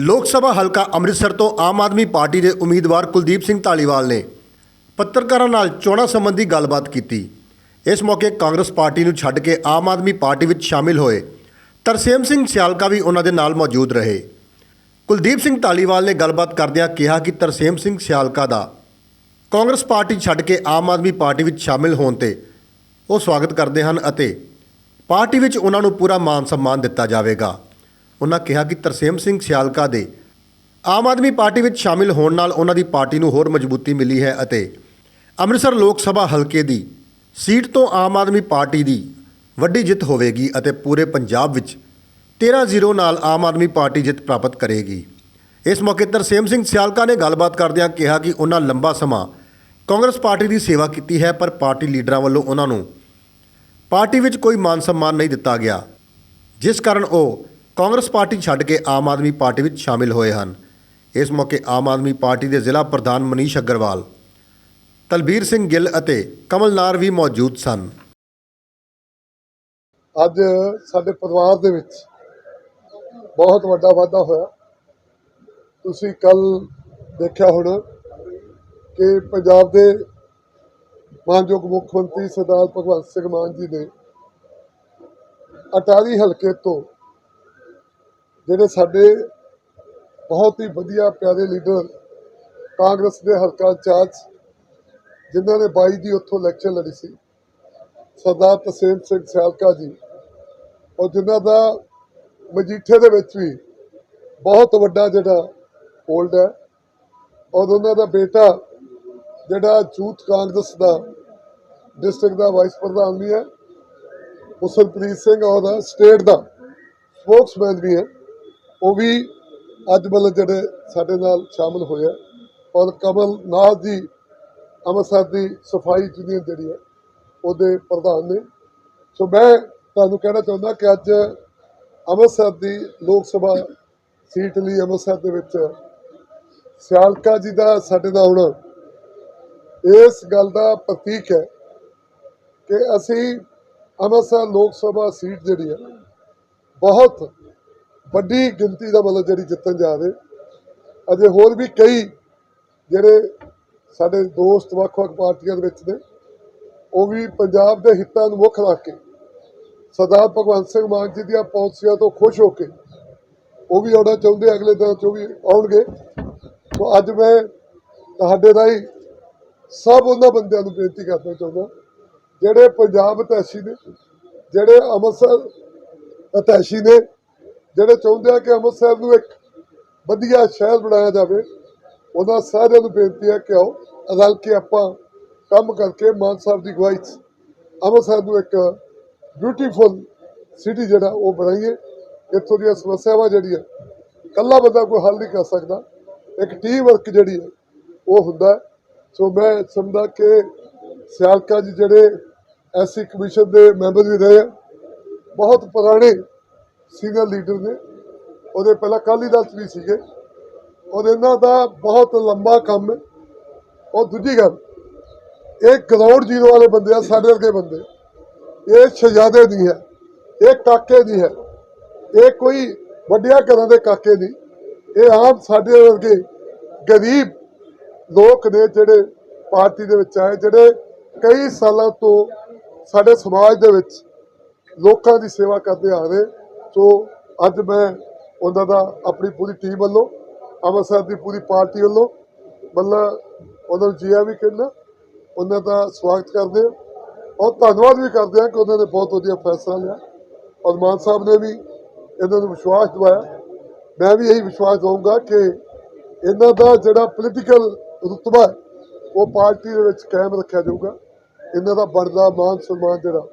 ਲੋਕ ਸਭਾ ਹਲਕਾ ਅੰਮ੍ਰਿਤਸਰ ਤੋਂ ਆਮ ਆਦਮੀ ਪਾਰਟੀ ਦੇ ਉਮੀਦਵਾਰ ਕੁਲਦੀਪ ਸਿੰਘ ਢਾਲੀਵਾਲ ਨੇ ਪੱਤਰਕਾਰਾਂ ਨਾਲ ਚੋਣਾਂ ਸੰਬੰਧੀ ਗੱਲਬਾਤ ਕੀਤੀ। ਇਸ ਮੌਕੇ ਕਾਂਗਰਸ ਪਾਰਟੀ ਨੂੰ ਛੱਡ ਕੇ ਆਮ ਆਦਮੀ ਪਾਰਟੀ ਵਿੱਚ ਸ਼ਾਮਿਲ ਹੋਏ ਤਰਸੇਮ ਸਿੰਘ ਸਿਆਲਕਾ ਵੀ ਉਹਨਾਂ ਦੇ ਨਾਲ ਮੌਜੂਦ ਰਹੇ। ਕੁਲਦੀਪ ਸਿੰਘ ਢਾਲੀਵਾਲ ਨੇ ਗੱਲਬਾਤ ਕਰਦਿਆਂ ਕਿਹਾ ਕਿ ਤਰਸੇਮ ਸਿੰਘ ਸਿਆਲਕਾ ਦਾ ਕਾਂਗਰਸ ਪਾਰਟੀ ਛੱਡ ਕੇ ਆਮ ਆਦਮੀ ਪਾਰਟੀ ਵਿੱਚ ਸ਼ਾਮਿਲ ਹੋਣ ਤੇ ਉਹ ਸਵਾਗਤ ਕਰਦੇ ਹਨ ਅਤੇ ਪਾਰਟੀ ਵਿੱਚ ਉਹਨਾਂ ਨੂੰ ਪੂਰਾ ਮਾਨ ਸਨਮਾਨ ਦਿੱਤਾ ਜਾਵੇਗਾ। ਉਹਨਾਂ ਕਿਹਾ ਕਿ ਤਰਸੇਮ ਸਿੰਘ ਸਿਆਲਕਾ ਦੇ ਆਮ ਆਦਮੀ ਪਾਰਟੀ ਵਿੱਚ ਸ਼ਾਮਿਲ ਹੋਣ ਨਾਲ ਉਹਨਾਂ ਦੀ ਪਾਰਟੀ ਨੂੰ ਹੋਰ ਮਜ਼ਬੂਤੀ ਮਿਲੀ ਹੈ ਅਤੇ ਅੰਮ੍ਰਿਤਸਰ ਲੋਕ ਸਭਾ ਹਲਕੇ ਦੀ ਸੀਟ ਤੋਂ ਆਮ ਆਦਮੀ ਪਾਰਟੀ ਦੀ ਵੱਡੀ ਜਿੱਤ ਹੋਵੇਗੀ ਅਤੇ ਪੂਰੇ ਪੰਜਾਬ ਵਿੱਚ 13-0 ਨਾਲ ਆਮ ਆਦਮੀ ਪਾਰਟੀ ਜਿੱਤ ਪ੍ਰਾਪਤ ਕਰੇਗੀ। ਇਸ ਮੌਕੇ ਤਰਸੇਮ ਸਿੰਘ ਸਿਆਲਕਾ ਨੇ ਗੱਲਬਾਤ ਕਰਦਿਆਂ ਕਿਹਾ ਕਿ ਉਹਨਾਂ ਲੰਬਾ ਸਮਾਂ ਕਾਂਗਰਸ ਪਾਰਟੀ ਦੀ ਸੇਵਾ ਕੀਤੀ ਹੈ, ਪਰ ਪਾਰਟੀ ਲੀਡਰਾਂ ਵੱਲੋਂ ਉਹਨਾਂ ਨੂੰ ਪਾਰਟੀ ਵਿੱਚ ਕੋਈ ਮਾਨ ਸਨਮਾਨ ਨਹੀਂ ਦਿੱਤਾ ਗਿਆ, ਜਿਸ ਕਾਰਨ ਉਹ ਕਾਂਗਰਸ ਪਾਰਟੀ ਛੱਡ ਕੇ ਆਮ ਆਦਮੀ ਪਾਰਟੀ ਵਿੱਚ ਸ਼ਾਮਿਲ ਹੋਏ ਹਨ। ਇਸ ਮੌਕੇ ਆਮ ਆਦਮੀ ਪਾਰਟੀ ਦੇ ਜ਼ਿਲ੍ਹਾ ਪ੍ਰਧਾਨ ਮਨੀਸ਼ ਅਗਰਵਾਲ, ਤਲਬੀਰ ਸਿੰਘ ਗਿੱਲ ਅਤੇ ਕਮਲ ਨਾਰ ਵੀ ਮੌਜੂਦ ਸਨ। ਅੱਜ ਸਾਡੇ ਪਰਿਵਾਰ ਦੇ ਵਿੱਚ ਬਹੁਤ ਵੱਡਾ ਵਾਧਾ ਹੋਇਆ। ਤੁਸੀਂ ਕੱਲ ਦੇਖਿਆ ਹੋਣਾ ਕਿ ਪੰਜਾਬ ਦੇ ਮਾਨਯੋਗ ਮੁੱਖ ਮੰਤਰੀ ਸਰਦਾਰ ਭਗਵੰਤ ਸਿੰਘ ਮਾਨ ਜੀ ਨੇ ਅਟਾਰੀ ਹਲਕੇ ਤੋਂ ਜਿਹੜੇ ਸਾਡੇ ਬਹੁਤ ਹੀ ਵਧੀਆ ਪਿਆਰੇ ਲੀਡਰ ਕਾਂਗਰਸ ਦੇ ਹਲਕਾ ਇੰਚਾਰਜ, ਜਿਨ੍ਹਾਂ ਨੇ 22 ਦੀ ਉੱਥੋਂ ਇਲੈਕਸ਼ਨ ਲੜੀ ਸੀ, ਸਰਦਾਰ ਤਸੇਮ ਸਿੰਘ ਸਿਆਲਕਾ ਜੀ, ਔਰ ਜਿਨ੍ਹਾਂ ਦਾ ਮਜੀਠੇ ਦੇ ਵਿੱਚ ਵੀ ਬਹੁਤ ਵੱਡਾ ਜਿਹੜਾ ਹੋਲਡ ਹੈ, ਔਰ ਉਹਨਾਂ ਦਾ ਬੇਟਾ ਜਿਹੜਾ ਯੂਥ ਕਾਂਗਰਸ ਦਾ ਡਿਸਟ੍ਰਿਕਟ ਦਾ ਵਾਈਸ ਪ੍ਰਧਾਨ ਵੀ ਹੈ ਹੁਸਨਪ੍ਰੀਤ ਸਿੰਘ ਔਰ ਸਟੇਟ ਦਾ ਸਪੋਕਸਮੈਨ ਵੀ ਹੈ। ਉਹ ਵੀ ਅੱਜ ਮਤਲਬ ਜਿਹੜੇ ਸਾਡੇ ਨਾਲ ਸ਼ਾਮਲ ਹੋਏ ਆ। ਔਰ ਕਮਲ ਨਾਥ ਜੀ ਅੰਮ੍ਰਿਤਸਰ ਦੀ ਸਫ਼ਾਈ ਯੂਨੀਅਨ ਜਿਹੜੀ ਹੈ, ਉਹਦੇ ਪ੍ਰਧਾਨ ਨੇ। ਸੋ ਮੈਂ ਤੁਹਾਨੂੰ ਕਹਿਣਾ ਚਾਹੁੰਦਾ ਕਿ ਅੱਜ ਅੰਮ੍ਰਿਤਸਰ ਦੀ ਲੋਕ ਸਭਾ ਸੀਟ ਲਈ ਅੰਮ੍ਰਿਤਸਰ ਦੇ ਵਿੱਚ ਸਿਆਲਕਾ ਜੀ ਦਾ ਸਾਡੇ ਨਾਲ ਆਉਣਾ, ਇਸ ਗੱਲ ਦਾ ਪ੍ਰਤੀਕ ਹੈ ਕਿ ਅਸੀਂ ਅੰਮ੍ਰਿਤਸਰ ਲੋਕ ਸਭਾ ਸੀਟ ਜਿਹੜੀ ਹੈ, ਬਹੁਤ ਵੱਡੀ ਗਿਣਤੀ ਦਾ ਮਤਲਬ ਜਿਹੜੀ ਜਿੱਤਣ ਜਾ ਰਹੇ ਅਜੇ ਹੋਰ ਵੀ ਕਈ ਜਿਹੜੇ ਸਾਡੇ ਦੋਸਤ ਵੱਖ-ਵੱਖ ਪਾਰਟੀਆਂ ਦੇ ਵਿੱਚ ਨੇ, ਉਹ ਵੀ ਪੰਜਾਬ ਦੇ ਹਿੱਤਾਂ ਨੂੰ ਮੁੱਖ ਰੱਖ ਕੇ, ਸਰਦਾਰ ਭਗਵੰਤ ਸਿੰਘ ਮਾਨ ਜੀ ਦੀਆਂ ਪਾਲਿਸੀਆਂ ਤੋਂ ਖੁਸ਼ ਹੋ ਕੇ, ਉਹ ਵੀ ਆਉਣਾ ਚਾਹੁੰਦੇ ਅਗਲੇ ਦਿਨਾਂ ਚ ਉਹ ਵੀ ਆਉਣਗੇ। ਸੋ ਅੱਜ ਮੈਂ ਤੁਹਾਡੇ ਰਾਹੀਂ ਸਭ ਉਹਨਾਂ ਬੰਦਿਆਂ ਨੂੰ ਬੇਨਤੀ ਕਰਨਾ ਚਾਹੁੰਦਾ, ਜਿਹੜੇ ਪੰਜਾਬ ਅਤੈਸ਼ੀ ਨੇ, ਜਿਹੜੇ ਅੰਮ੍ਰਿਤਸਰ ਅਤੈਸ਼ੀ ਨੇ ਜਿਹੜੇ ਚਾਹੁੰਦੇ ਆ ਕਿ ਅੰਮ੍ਰਿਤਸਰ ਨੂੰ ਇੱਕ ਵਧੀਆ ਸ਼ਹਿਰ ਬਣਾਇਆ ਜਾਵੇ, ਉਹਨਾਂ ਸਾਰਿਆਂ ਨੂੰ ਬੇਨਤੀ ਹੈ ਕਿ ਆਓ, ਰਲ ਕੇ ਆਪਾਂ ਕੰਮ ਕਰਕੇ ਮਾਨ ਸਾਹਿਬ ਦੀ ਅਗਵਾਈ 'ਚ ਅੰਮ੍ਰਿਤਸਰ ਨੂੰ ਇੱਕ ਬਿਊਟੀਫੁਲ ਸਿਟੀ ਜਿਹੜਾ ਉਹ ਬਣਾਈਏ। ਇੱਥੋਂ ਦੀਆਂ ਸਮੱਸਿਆਵਾਂ ਜਿਹੜੀਆਂ ਕੱਲਾ ਬੰਦਾ ਕੋਈ ਹੱਲ ਨਹੀਂ ਕਰ ਸਕਦਾ। ਇੱਕ ਟੀਮ ਵਰਕ ਜਿਹੜੀ ਹੈ, ਉਹ ਹੁੰਦਾ ਸੋ ਮੈਂ ਸਮਝਦਾ ਕਿ ਸਿਆਲਕਾ ਜੀ ਜਿਹੜੇ ਐਸਸੀ ਕਮਿਸ਼ਨ ਦੇ ਮੈਂਬਰ ਵੀ ਰਹੇ ਆ, ਬਹੁਤ ਪੁਰਾਣੇ ਸੀਨੀਅਰ ਲੀਡਰ ਨੇ, ਉਹਦੇ ਪਹਿਲਾਂ ਅਕਾਲੀ ਦਲ ਵੀ ਸੀਗੇ। ਔਰ ਇਹਨਾਂ ਦਾ ਬਹੁਤ ਲੰਬਾ ਕੰਮ ਹੈ। ਔਰ ਦੂਜੀ ਗੱਲ, ਇਹ ਗਰਾਊਂਡ ਜ਼ੀਰੋ ਵਾਲੇ ਬੰਦੇ ਆ, ਸਾਡੇ ਵਰਗੇ ਬੰਦੇ। ਇਹ ਸ਼ਹਜ਼ਾਦੇ ਨਹੀਂ ਹੈ, ਇਹ ਕਾਕੇ ਨਹੀਂ ਹੈ। ਇਹ ਕੋਈ ਵੱਡਿਆਂ ਘਰਾਂ ਦੇ ਕਾਕੇ ਨਹੀਂ। ਇਹ ਆਮ ਸਾਡੇ ਵਰਗੇ ਗਰੀਬ ਲੋਕ ਨੇ ਜਿਹੜੇ ਪਾਰਟੀ ਦੇ ਵਿੱਚ ਆਏ, ਜਿਹੜੇ ਕਈ ਸਾਲਾਂ ਤੋਂ ਸਾਡੇ ਸਮਾਜ ਦੇ ਵਿੱਚ ਲੋਕਾਂ ਦੀ ਸੇਵਾ ਕਰਦੇ ਆ ਰਹੇ। ਸੋ ਅੱਜ ਮੈਂ ਉਹਨਾਂ ਦਾ ਆਪਣੀ ਪੂਰੀ ਟੀਮ ਵੱਲੋਂ ਅੰਮ੍ਰਿਤਸਰ ਦੀ ਪੂਰੀ ਪਾਰਟੀ ਵੱਲੋਂ ਮਤਲਬ ਉਹਨਾਂ ਨੂੰ ਜੀਆ ਵੀ ਕਹਿਣਾ ਉਹਨਾਂ ਦਾ ਸਵਾਗਤ ਕਰਦੇ ਹਾਂ ਔਰ ਧੰਨਵਾਦ ਵੀ ਕਰਦੇ ਹਾਂ ਕਿ ਉਹਨਾਂ ਨੇ ਬਹੁਤ ਵਧੀਆ ਫੈਸਲਾ ਲਿਆ। ਔਰ ਮਾਨ ਸਾਹਿਬ ਨੇ ਵੀ ਇਹਨਾਂ ਨੂੰ ਵਿਸ਼ਵਾਸ ਦਿਵਾਇਆ। ਮੈਂ ਵੀ ਇਹੀ ਵਿਸ਼ਵਾਸ ਦਊਂਗਾ ਕਿ ਇਹਨਾਂ ਦਾ ਜਿਹੜਾ ਪੋਲੀਟੀਕਲ ਰੁਤਬਾ ਹੈ, ਉਹ ਪਾਰਟੀ ਦੇ ਵਿੱਚ ਕਾਇਮ ਰੱਖਿਆ ਜਾਊਗਾ। ਇਹਨਾਂ ਦਾ ਬਣਦਾ ਮਾਨ ਸਨਮਾਨ ਜਿਹੜਾ,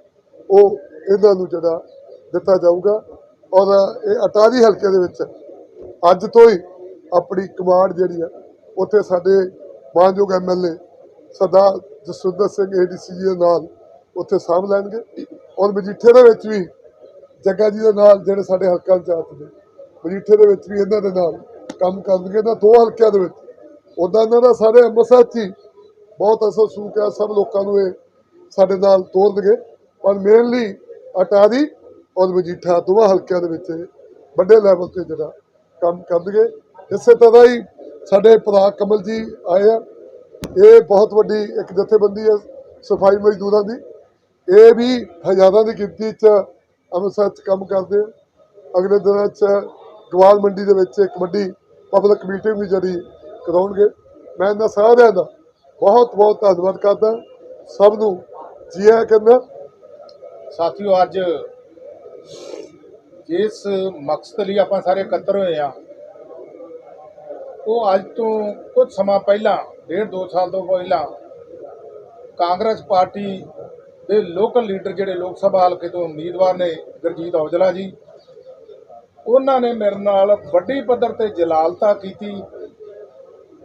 ਉਹ ਇਹਨਾਂ ਨੂੰ ਜਿਹੜਾ ਦਿੱਤਾ ਜਾਊਗਾ। ਔਰ ਇਹ ਅਟਾਰੀ ਹਲਕੇ ਦੇ ਵਿੱਚ ਅੱਜ ਤੋਂ ਹੀ ਆਪਣੀ ਕਮਾਂਡ ਜਿਹੜੀ ਹੈ, ਉੱਥੇ ਸਾਡੇ ਮਾਨਯੋਗ ਐਮਐਲਏ ਸਰਦਾਰ ਜਸਵਿੰਦਰ ਸਿੰਘ ਏਡੀਸੀ ਜੀ ਦੇ ਨਾਲ ਉੱਥੇ ਸਾਂਭ ਲੈਣਗੇ ਔਰ ਮਜੀਠੇ ਦੇ ਵਿੱਚ ਵੀ ਜੱਗਾ ਜੀ ਦੇ ਨਾਲ ਜਿਹੜੇ ਸਾਡੇ ਹਲਕਾ ਇੰਚਾਰਜ ਨੇ, ਮਜੀਠੇ ਦੇ ਵਿੱਚ ਵੀ ਇਹਨਾਂ ਦੇ ਨਾਲ ਕੰਮ ਕਰਨਗੇ। ਨਾ ਦੋ ਹਲਕਿਆਂ ਦੇ ਵਿੱਚ ਉਦਾਂ ਇਹਨਾਂ ਦਾ ਸਾਰੇ ਅੰਮ੍ਰਿਤਸਰ 'ਚ ਹੀ ਬਹੁਤ ਅਸਰ ਸੂਕ ਹੈ, ਸਭ ਲੋਕਾਂ ਨੂੰ ਇਹ ਸਾਡੇ ਨਾਲ ਤੋਰਨਗੇ। ਪਰ ਮੇਨਲੀ ਅਟਾਰੀ ਔਰ ਮਜੀਠਾ ਦੋਵਾਂ ਹਲਕਿਆਂ ਦੇ ਵਿੱਚ ਵੱਡੇ ਲੈਵਲ ਤੇ ਜਿਹੜਾ ਕੰਮ ਕਰਨਗੇ। ਇਸੇ ਤਰ੍ਹਾਂ ਹੀ ਸਾਡੇ ਭਰਾ ਕਮਲ ਜੀ ਆਏ ਆ। ਇਹ ਬਹੁਤ ਵੱਡੀ ਇੱਕ ਜਥੇਬੰਦੀ ਹੈ ਸਫ਼ਾਈ ਮਜ਼ਦੂਰਾਂ ਦੀ। ਇਹ ਵੀ ਹਜ਼ਾਰਾਂ ਦੀ ਗਿਣਤੀ 'ਚ ਅੰਮ੍ਰਿਤਸਰ 'ਚ ਕੰਮ ਕਰਦੇ ਆ। ਅਗਲੇ ਦਿਨਾਂ 'ਚ ਗਵਾਲ ਮੰਡੀ ਦੇ ਵਿੱਚ ਇੱਕ ਵੱਡੀ ਪਬਲਿਕ ਮੀਟਿੰਗ ਵੀ ਜਿਹੜੀ ਕਰਾਉਣਗੇ। ਮੈਂ ਇਹਨਾਂ ਸਾਰਿਆਂ ਦਾ ਬਹੁਤ ਬਹੁਤ ਧੰਨਵਾਦ ਕਰਦਾ। ਸਭ ਨੂੰ ਜੀ ਆਇਆਂ ਕਹਿੰਦਾ, ਸਾਥੀਓ, ਅੱਜ ਜਿਸ ਮਕਸਦ ਲਈ ਆਪਾਂ ਸਾਰੇ ਇਕੱਤਰ ਹੋਏ ਆ, ਉਹ ਅੱਜ ਤੋਂ ਕੁਝ ਸਮਾਂ ਪਹਿਲਾਂ, ਡੇਢ ਦੋ ਸਾਲ ਤੋਂ ਪਹਿਲਾਂ, ਕਾਂਗਰਸ ਪਾਰਟੀ ਦੇ ਲੋਕਲ ਲੀਡਰ ਜਿਹੜੇ ਲੋਕ ਸਭਾ ਹਲਕੇ ਤੋਂ ਉਮੀਦਵਾਰ ਨੇ, ਗੁਰਜੀਤ ਔਜਲਾ ਜੀ, ਉਹਨਾਂ ਨੇ ਮੇਰੇ ਨਾਲ ਵੱਡੀ ਪੱਧਰ ਤੇ ਜਲਾਲਤਾ ਕੀਤੀ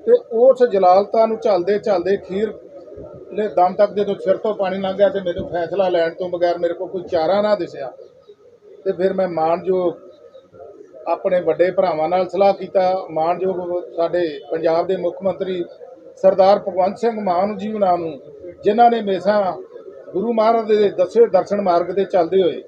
ਤੇ ਉਸ ਜਲਾਲਤਾ ਨੂੰ ਝੱਲਦੇ ਝੱਲਦੇ ਖੀਰ ਨੇ ਦਮ ਤੱਕ ਜਦੋਂ ਸਿਰ ਤੋਂ ਪਾਣੀ ਲੰਘ ਗਿਆ ਤੇ ਮੈਨੂੰ ਫੈਸਲਾ ਲੈਣ ਤੋਂ ਬਗੈਰ ਮੇਰੇ ਕੋਲ ਕੋਈ ਚਾਰਾ ਨਾ ਦਿਸਿਆ। ਤੇ ਫਿਰ ਮੈਂ ਮਾਨਯੋਗ ਆਪਣੇ ਵੱਡੇ ਭਰਾਵਾਂ ਨਾਲ ਸਲਾਹ ਕੀਤਾ। ਮਾਨਯੋਗ ਸਾਡੇ ਪੰਜਾਬ ਦੇ ਮੁੱਖ ਮੰਤਰੀ ਸਰਦਾਰ ਭਗਵੰਤ ਸਿੰਘ ਮਾਨ ਜੀ ਉਹਨਾਂ ਨੂੰ, ਜਿਨ੍ਹਾਂ ਨੇ ਹਮੇਸ਼ਾ ਗੁਰੂ ਮਹਾਰਾਜ ਦੇ ਦੱਸੇ ਦਰਸ਼ਨ ਮਾਰਗ ਤੇ ਚੱਲਦੇ ਹੋਏ,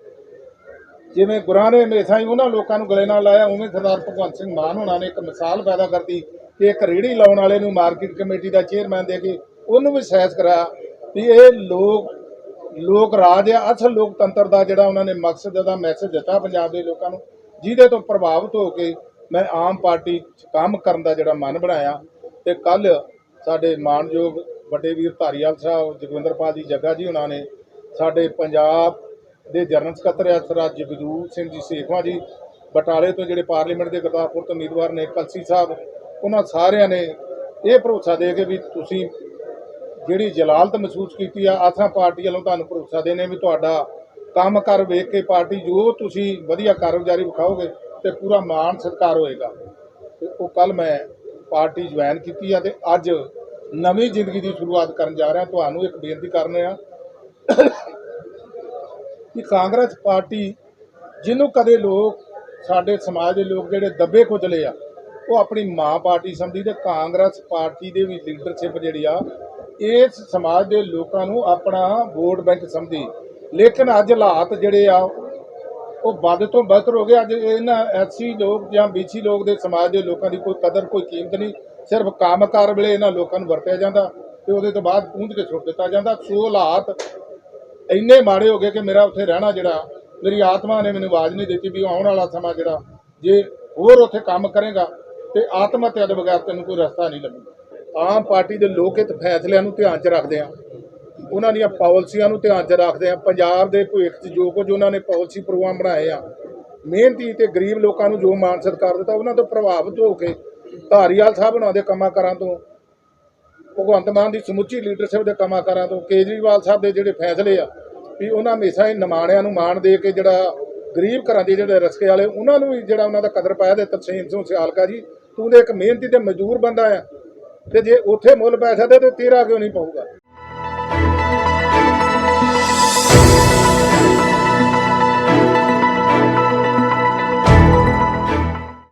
ਜਿਵੇਂ ਗੁਰਾਂ ਨੇ ਹਮੇਸ਼ਾ ਹੀ ਉਹਨਾਂ ਲੋਕਾਂ ਨੂੰ ਗਲੇ ਨਾਲ ਲਾਇਆ, ਉਵੇਂ ਸਰਦਾਰ ਭਗਵੰਤ ਸਿੰਘ ਮਾਨ ਹੋਣਾ ਨੇ ਇੱਕ ਮਿਸਾਲ ਪੈਦਾ ਕਰਤੀ ਕਿ ਇੱਕ ਰੇੜੀ ਲਾਉਣ ਵਾਲੇ ਨੂੰ ਮਾਰਕੀਟ ਕਮੇਟੀ ਦਾ ਚੇਅਰਮੈਨ ਦੇ ਕੇ ਉਹਨੂੰ ਵੀ ਸਹਿਜ ਕਰਾਇਆ ਵੀ ਇਹ ਲੋਕ ਲੋਕ ਰਾਜ ਆ, ਅਸਲ ਲੋਕਤੰਤਰ ਦਾ ਜਿਹੜਾ ਉਹਨਾਂ ਨੇ ਮਕਸਦ ਦਾ ਮੈਸੇਜ ਦਿੱਤਾ ਪੰਜਾਬ ਦੇ ਲੋਕਾਂ ਨੂੰ, ਜਿਹਦੇ ਤੋਂ ਪ੍ਰਭਾਵਿਤ ਹੋ ਕੇ ਮੈਂ ਆਮ ਪਾਰਟੀ 'ਚ ਕੰਮ ਕਰਨ ਦਾ ਜਿਹੜਾ ਮਨ ਬਣਾਇਆ। ਤੇ ਕੱਲ ਸਾਡੇ ਮਾਨਯੋਗ ਵੱਡੇ ਵੀਰ ਧਾਰੀਵਾਲ ਸਾਹਿਬ, ਜਗਵਿੰਦਰਪਾਲ ਜੀ ਜੱਗਾ ਜੀ ਉਹਨਾਂ ਨੇ ਸਾਡੇ ਪੰਜਾਬ ਦੇ ਜਨਰਲ ਸਕੱਤਰ ਆ ਸਰਦਾਰ ਜਗਦੂਤ ਸਿੰਘ ਜੀ ਸੇਖਵਾਂ ਜੀ, ਬਟਾਲੇ ਤੋਂ ਜਿਹੜੇ ਪਾਰਲੀਮੈਂਟ ਦੇ ਗੁਰਦਾਸਪੁਰ ਤੋਂ ਉਮੀਦਵਾਰ ਨੇ ਕਲਸੀ ਸਾਹਿਬ, ਉਹਨਾਂ ਸਾਰਿਆਂ ਨੇ ਇਹ ਭਰੋਸਾ ਦੇ ਕੇ ਵੀ ਤੁਸੀਂ ਜਿਹੜੀ ਜਲਾਲਤ ਮਹਿਸੂਸ ਕੀਤੀ ਆ ਆਸਾਂ ਪਾਰਟੀ ਵੱਲੋਂ ਤੁਹਾਨੂੰ ਭਰੋਸਾ ਦੇਣੇ ਵੀ ਤੁਹਾਡਾ ਕੰਮ ਕਰ ਵੇਖ ਕੇ ਪਾਰਟੀ ਜੋ ਤੁਸੀਂ ਵਧੀਆ ਕਾਰਗੁਜ਼ਾਰੀ ਵਿਖਾਓਗੇ ਤੇ ਪੂਰਾ ਮਾਣ ਸਤਿਕਾਰ ਹੋਏਗਾ। ਤੇ ਉਹ ਕੱਲ ਮੈਂ ਪਾਰਟੀ ਜੁਆਇਨ ਕੀਤੀ ਆ ਤੇ ਅੱਜ ਨਵੀਂ ਜ਼ਿੰਦਗੀ ਦੀ ਸ਼ੁਰੂਆਤ ਕਰਨ ਜਾ ਰਿਹਾ। ਤੁਹਾਨੂੰ ਇੱਕ ਬੇਨਤੀ ਕਰਨ ਆ ਕਿ ਕਾਂਗਰਸ ਪਾਰਟੀ ਜਿਹਨੂੰ ਕਦੇ ਲੋਕ, ਸਾਡੇ ਸਮਾਜ ਦੇ ਲੋਕ ਜਿਹੜੇ ਦੱਬੇ ਕੁਚਲੇ ਆ, ਉਹ ਆਪਣੀ ਮਾਂ ਪਾਰਟੀ ਸਮਝੀ ਤੇ ਕਾਂਗਰਸ ਪਾਰਟੀ ਦੇ ਵੀ ਲੀਡਰਸ਼ਿਪ ਜਿਹੜੀ ਆ ਇਸ ਸਮਾਜ ਦੇ ਲੋਕਾਂ ਨੂੰ ਆਪਣਾ ਵੋਟ ਬੈਂਕ ਸਮਝੀ। ਲੇਕਿਨ ਅੱਜ ਹਾਲਾਤ ਜਿਹੜੇ ਆ, ਉਹ ਵੱਧ ਤੋਂ ਬਦਤਰ ਹੋ ਗਏ। ਅੱਜ ਇਹਨਾਂ ਐਸਸੀ ਲੋਕ ਜਾਂ ਬੀਸੀ ਲੋਕ ਦੇ ਸਮਾਜ ਦੇ ਲੋਕਾਂ ਦੀ ਕੋਈ ਕਦਰ, ਕੋਈ ਕੀਮਤ ਨਹੀਂ। ਸਿਰਫ ਕੰਮਕਾਰ ਵੇਲੇ ਇਹਨਾਂ ਲੋਕਾਂ ਨੂੰ ਵਰਤਿਆ ਜਾਂਦਾ ਤੇ ਉਹਦੇ ਤੋਂ ਬਾਅਦ ਪੂੰਝ ਕੇ ਸੁੱਟ ਦਿੱਤਾ ਜਾਂਦਾ। ਸੋ ਹਾਲਾਤ ਇੰਨੇ ਮਾੜੇ ਹੋ ਗਏ ਕਿ ਮੇਰਾ ਉੱਥੇ ਰਹਿਣਾ ਜਿਹੜਾ, ਮੇਰੀ ਆਤਮਾ ਨੇ ਮੈਨੂੰ ਆਵਾਜ਼ ਨਹੀਂ ਦਿੱਤੀ ਵੀ ਆਉਣ ਵਾਲਾ ਸਮਾਂ ਜਿਹੜਾ, ਜੇ ਹੋਰ ਉੱਥੇ ਕੰਮ ਕਰੇਗਾ ਤੇ ਆਤਮ ਹੱਤਿਆ ਦੇ ਬਗੈਰ ਤੈਨੂੰ ਕੋਈ ਰਸਤਾ ਨਹੀਂ ਲੱਗੂਗਾ। ਆਮ ਪਾਰਟੀ ਦੇ ਲੋਕ ਇਹ ਫੈਸਲਿਆਂ ਨੂੰ ਧਿਆਨ 'ਚ ਰੱਖਦੇ ਆ। ਉਹਨਾਂ ਦੀਆਂ ਪਾਲਿਸੀਆਂ ਨੂੰ ਧਿਆਨ 'ਚ ਰੱਖਦੇ ਆ। ਪੰਜਾਬ ਦੇ ਭਵਿੱਖ 'ਚ ਜੋ ਕੁਝ ਉਹਨਾਂ ਨੇ ਪਾਲਿਸੀ ਪ੍ਰੋਗਰਾਮ ਬਣਾਏ ਆ, ਮਿਹਨਤੀ ਤੇ ਗਰੀਬ ਲੋਕਾਂ ਨੂੰ ਜੋ ਮਾਨ ਸਤਿਕਾਰ ਦਿੱਤਾ, ਉਹਨਾਂ ਤੋਂ ਪ੍ਰਭਾਵਿਤ ਹੋ ਕੇ ਧਾਰੀਵਾਲ ਸਾਹਿਬ ਉਹਨਾਂ ਦੇ ਕੰਮਾਂ ਕਾਰਾਂ ਤੋਂ, ਭਗਵੰਤ ਮਾਨ ਦੀ ਸਮੁੱਚੀ ਲੀਡਰਸ਼ਿਪ ਦੇ ਕੰਮਾਂ ਕਾਰਾਂ ਤੋਂ, ਕੇਜਰੀਵਾਲ ਸਾਹਿਬ ਦੇ ਜਿਹੜੇ ਫੈਸਲੇ ਆ, ਵੀ ਉਹਨਾਂ ਹਮੇਸ਼ਾ ਹੀ ਨਿਮਾਣਿਆਂ ਨੂੰ ਮਾਣ ਦੇ ਕੇ ਜਿਹੜਾ ਗਰੀਬ ਘਰਾਂ ਦੇ ਜਿਹੜੇ ਰਸਕੇ ਵਾਲੇ, ਉਹਨਾਂ ਨੂੰ ਵੀ ਜਿਹੜਾ ਉਹਨਾਂ ਦਾ ਕਦਰ ਪਾਇਆ ਤੇ ਤਰਸੀਮ ਸਿੰਘ ਸਿਆਲਕਾ ਜੀ, ਤੂੰ ਤੇ ਇੱਕ ਮਿਹਨਤੀ ਤੇ ਮਜ਼ਦੂਰ ਬੰਦਾ ਆ। ਤੇ ਜੇ ਉੱਥੇ ਮੁੱਲ ਪੈ ਸਕਦੇ ਤੇ ਤੇਰਾ ਕਿਉਂ ਨਹੀਂ ਪਊਗਾ?